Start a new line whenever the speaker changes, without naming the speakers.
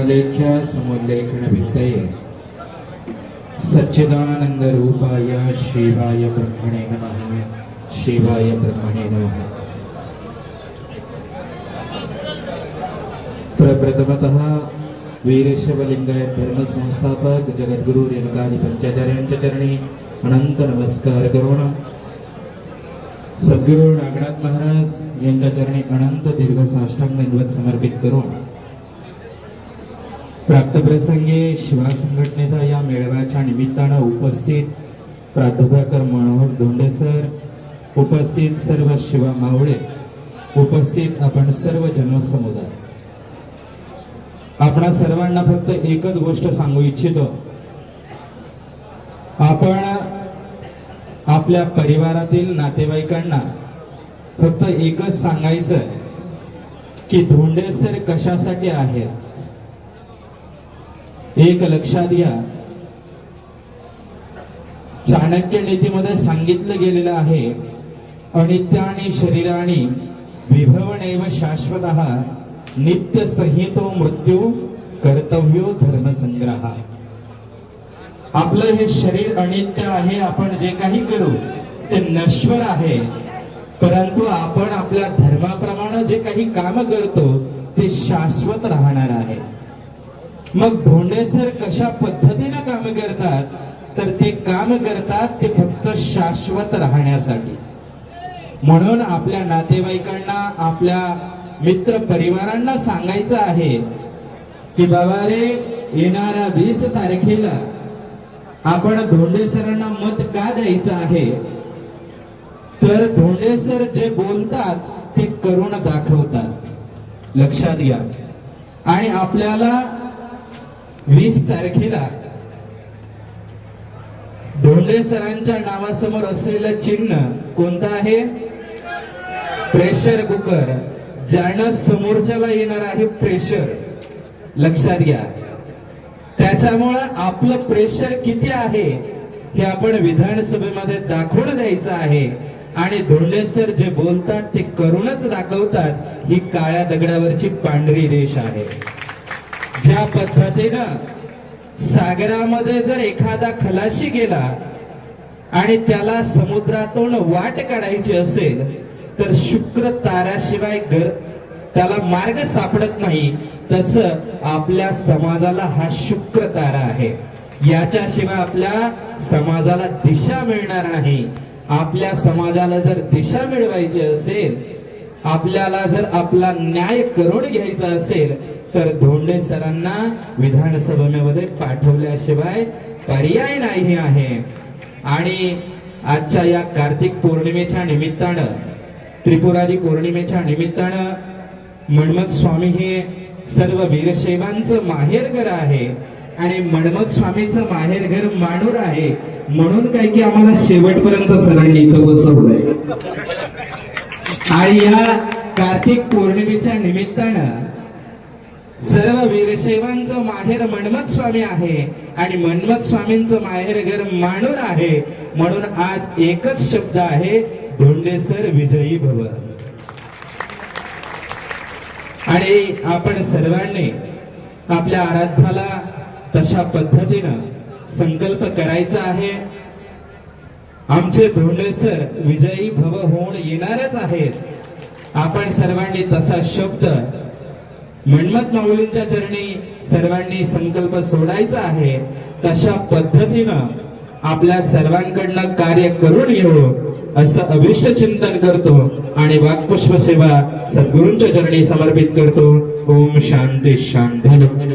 लेख्या समुल्लेखन सच्चिदानन्दरूपाय सच्चिदानंद रूपाय शिवाय ब्रह्मणे नमः। शिवाय ब्रह्मणे नमः। प्रप्रथमतः वीरशिवलिङ्गाय धर्म जगद्गुरु रेणुकादी पंचाचार्यांच्या चरणी अनंत नमस्कार करून सद्गुरु नागनाथ महाराज यांच्या चरणी अनंत दीर्घ साष्टांग समर्पित करून प्राप्तप्रसंगी शिवा संघटनेच्या या मेळाव्याच्या निमित्तानं उपस्थित प्राध्यापक मनोहर धोंडे सर उपस्थित सर्व शिवा मावळे उपस्थित आपण सर्व जनसमुदाय. आपणा सर्वांना फक्त एकच गोष्ट सांगू इच्छितो. आपण आपल्या परिवारातील नातेवाईकांना फक्त एकच सांगायचं की धोंडे सर कशासाठी आहेत? एक लक्षात घ्या. चाणक्य नीतीमध्ये सांगितलं गेलेलं आहे अनित्य आणि विभवन एव शाश्वत नित्य संहितो मृत्यू कर्तव्यो धर्मसंग्रह. आपलं हे शरीर अनित्य आहे आपण जे काही करू ते नश्वर आहे. परंतु आपण आपल्या धर्माप्रमाणे जे काही काम करतो ते शाश्वत राहणार आहे. मग भोंडे सर कशा पद्धतीनं काम करतात? तर ते काम करतात ते फक्त शाश्वत राहण्यासाठी. म्हणून आपल्या नातेवाईकांना आपल्या मित्र परिवारांना सांगायचं आहे की बाबा रे येणाऱ्या वीस तारखेला आपण धोंडे सरांना मत का द्यायचं आहे? तर धोंडे सर जे बोलतात ते करून दाखवतात. लक्षात घ्या. आणि आपल्याला वीस तारखेला धोंडे सरांच्या नावासमोर असलेलं चिन्ह कोणतं आहे? Pressure cooker. ज्यानं समोरच्याला येणार आहे प्रेशर. लक्षात घ्या. त्याच्यामुळं आपलं प्रेशर किती आहे हे आपण विधानसभेमध्ये दाखवून द्यायचं आहे. आणि धोंडे सर जे बोलतात ते करूनच दाखवतात ही काळ्या दगडावरची पांढरी रेष आहे. ज्या पद्धतीनं सागरामध्ये जर एखादा खलाशी गेला आणि त्याला समुद्रातून वाट काढायची असेल तर शुक्र ताऱ्याशिवाय घर त्याला मार्ग सापडत नाही. तस आपल्या समाजाला हा शुक्र तारा आहे. याच्याशिवाय आपल्या समाजाला दिशा मिळणार नाही. आपल्या समाजाला जर दिशा मिळवायची असेल आपल्याला जर आपला न्याय करून घ्यायचा असेल तर धोंडे सरांना विधानसभेमध्ये पाठवल्याशिवाय पर्याय नाही आहे. आणि आजच्या या कार्तिक पौर्णिमेच्या निमित्तानं त्रिपुरारी पौर्णिमेच्या निमित्तानं मन्मथ स्वामी हे सर्व वीरशैवांचं माहेरघर आहे. आणि मन्मथ स्वामीचं माहेरघर माणूर आहे. म्हणून काय की आम्हाला शेवटपर्यंत सरांनी इथं बसवलंय. आणि या कार्तिक पौर्णिमेच्या निमित्तानं सर्व वीरशैवांचं माहेर मन्मथ स्वामी आहे आणि मन्मथ स्वामींचं माहेर घर मानूर आहे. म्हणून आज एकच शब्द आहे धोंडेसर विजयी भव. आणि आपण सर्वांनी आपल्या आराध्याला तशा पद्धतीनं संकल्प करायचा आहे. आमचे धोंडे सर विजयी भव होऊन येणारच आहेत. आपण सर्वांनी तसा शब्द मन्मथ माऊलींच्या चरणी सर्वांनी संकल्प सोडायचा आहे तशा पद्धतीनं आपल्या सर्वांकडनं कार्य करून घेऊ असं अविष्ट चिंतन करतो आणि वाक्पुष्प सेवा सद्गुरूंच्या चरणी समर्पित करतो. ओम शांती शांती.